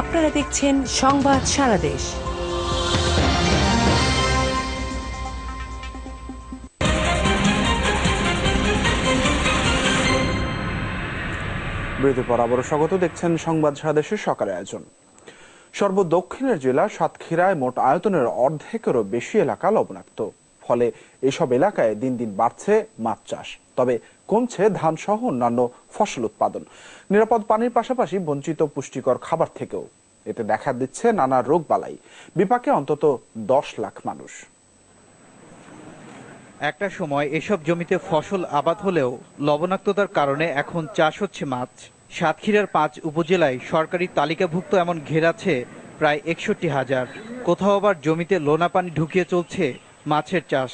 আপনারা দেখছেন সংবাদ সারা দেশ। বিরতির পর আবারও স্বাগত, দেখছেন সংবাদ সাদেশের সকালের আয়োজন। সর্বদক্ষিণের জেলা সাতক্ষীরায় মোট আয়তনের অর্ধেকেরও বেশি এলাকা লবণাক্ত। ফলে এসব এলাকায় দিন দিন বাড়ছে মাছ চাষ। তবে কমছে ধান সহ অন্যান্য ফসল উৎপাদন। নিরাপদ পানির পাশাপাশি বঞ্চিত পুষ্টিকর খাবার থেকেও। এতে দেখা দিচ্ছে নানা রোগ বালাই। বিপাকে অন্তত দশ লাখ মানুষ। একটা সময় এসব জমিতে ফসল আবাদ হলেও লবণাক্ততার কারণে এখন চাষ হচ্ছে মাছ। সাতক্ষীরার পাঁচ উপজেলায় সরকারি তালিকাভুক্ত এমন ঘের আছে প্রায় একষট্টি হাজার। কোথাও আবার জমিতে লোনা পানি ঢুকিয়ে চলছে মাছের চাষ।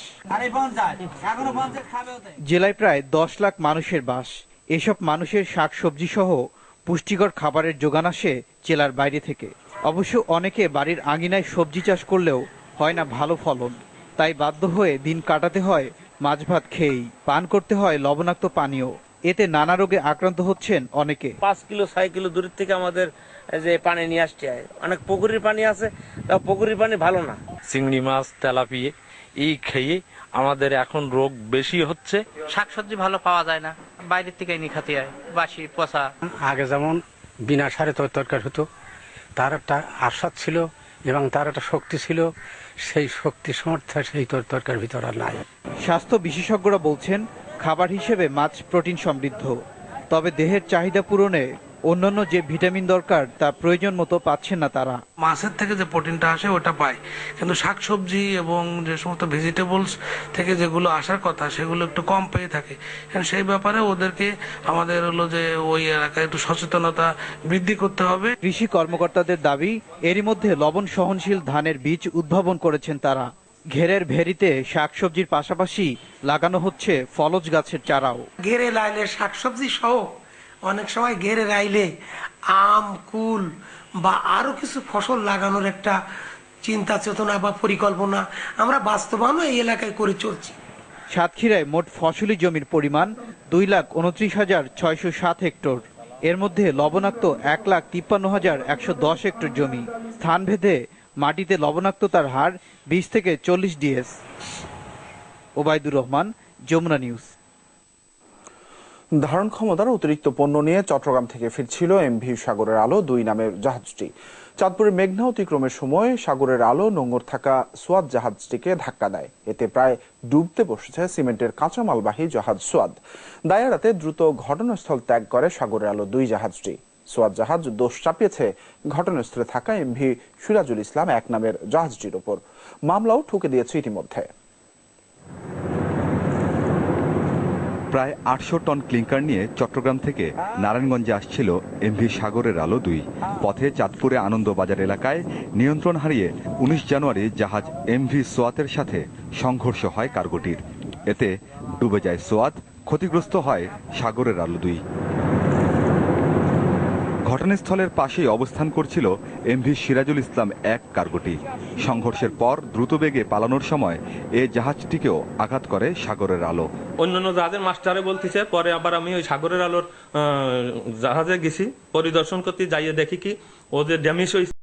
জেলায় প্রায় দশ লাখ মানুষের বাস। এসব মানুষের শাকসবজি সহ পুষ্টিকর খাবারের যোগান আসে জেলার বাইরে থেকে। অবশ্য অনেকে বাড়ির আঙিনায় সবজি চাষ করলেও হয় না ভালো ফলন। তাই বাধ্য হয়ে দিন কাটাতে হয় মাছ ভাত খেয়েই। পান করতে হয় লবণাক্ত পানীয়। এতে নানা রোগে আক্রান্ত হচ্ছেন অনেকে। পাঁচ কিলো ছয় কিলো দূরের থেকে আমাদের যে পানি নিয়ে আসতে হয়। অনেক পুকুরের পানি আছে তা পুকুরের পানি ভালো না। চিংড়ি মাছ তেলাপিয়ে এই খেয়ে আমাদের এখন রোগ বেশি হচ্ছে। শাকসবজি ভালো পাওয়া যায় না। বাইরের থেকে এনে খাতে হয় বাসি পচা। আগে যেমন বিনা সারে তর তরকার হতো তার একটা আশ্বাদ ছিল এবং তার একটা শক্তি ছিল সেই শক্তি সমর্থ সেই তর তরকার ভিতর আর নাই। স্বাস্থ্য বিশেষজ্ঞরা বলছেন খাবার হিসেবে মাছ প্রোটিন সমৃদ্ধ তবে দেহের চাহিদা পূরণে অন্যান্য যে ভিটামিন দরকার তা প্রয়োজন মতো পাচ্ছেন না তারা। মাছের থেকে যে প্রোটিনটা আসে ওটা পায় কিন্তু শাকসবজি এবং যে সমস্ত ভেজিটেবলস থেকে যেগুলো আসার কথা সেগুলো একটু কম পেয়ে থাকে। সেই ব্যাপারে ওদেরকে আমাদের হলো যে ওই এলাকায় একটু সচেতনতা বৃদ্ধি করতে হবে। কৃষি কর্মকর্তাদের দাবি এরই মধ্যে লবণ সহনশীল ধানের বীজ উদ্ভাবন করেছেন তারা। ঘেরের ভেরিতে শাকসবজির পাশাপাশি লাগানো হচ্ছে ফলজ গাছের চারাও। ঘেরে লাইলে শাকসবজি সহ অনেক সময় ঘেরে রাইলে আম, কুল বা আরও কিছু ফসল লাগানোর একটা চিন্তা, চেতনা বা পরিকল্পনা আমরা বাস্তবায়নও এই এলাকায় করে চলছি। সাতক্ষীরায় মোট ফসলি জমির পরিমাণ দুই লাখ উনত্রিশ হাজার ছয়শো সাত হেক্টর। এর মধ্যে লবণাক্ত এক লাখ তিপ্পান্ন হাজার একশো দশ হেক্টর জমি। স্থানভেদে মাটিতে লবণাক্ততার হার বিশ থেকে চল্লিশ ডিএস। ওবায়দুর রহমান, যমুনা নিউজ। ধারণ ক্ষমতার অতিরিক্ত পণ্য নিয়ে চট্টগ্রাম থেকে ফিরছিল এমভি সাগরের আলো দুই নামের জাহাজটি। চাঁদপুরের মেঘনা অতিক্রমের সময় সাগরের আলো নোঙর থাকা সোয়াদ জাহাজটিকে ধাক্কা দেয়। এতে প্রায় ডুবতে বসেছে সিমেন্টের কাঁচামালবাহী জাহাজ সোয়াদ। দায়ারাতে দ্রুত ঘটনাস্থল ত্যাগ করে সাগরের আলো দুই জাহাজটি। সোয়াদ জাহাজ দোষ চাপিয়েছে ঘটনাস্থলে থাকা এমভি সিরাজুল ইসলাম এক নামের জাহাজটির ওপর। মামলাও ঠুকে দিয়েছে ইতিমধ্যে। প্রায় আটশো টন ক্লিংকার নিয়ে চট্টগ্রাম থেকে নারায়ণগঞ্জে আসছিল এমভি সাগরের আলো দুই। পথে চাঁদপুরে আনন্দবাজার এলাকায় নিয়ন্ত্রণ হারিয়ে উনিশ জানুয়ারি জাহাজ এমভি সোয়াতের সাথে সংঘর্ষ হয় কার্গোটির। এতে ডুবে যায় সোয়াত, ক্ষতিগ্রস্ত হয় সাগরের আলো দুই। ঘটনাস্থলের পাশেই অবস্থান করছিল এমভি সিরাজুল ইসলাম এক কার্গোটি। সংঘর্ষের পর দ্রুত বেগে পালানোর সময় এ জাহাজটিকেও আঘাত করে সাগরের আলো। অন্যান্য জাহাজের মাস্টারে বলতেছে, পরে আবার আমি ওই সাগরের আলোর জাহাজে গেছি, পরিদর্শন করতে যাইয়ে দেখি কি ওদের ড্যামেজ হয়েছে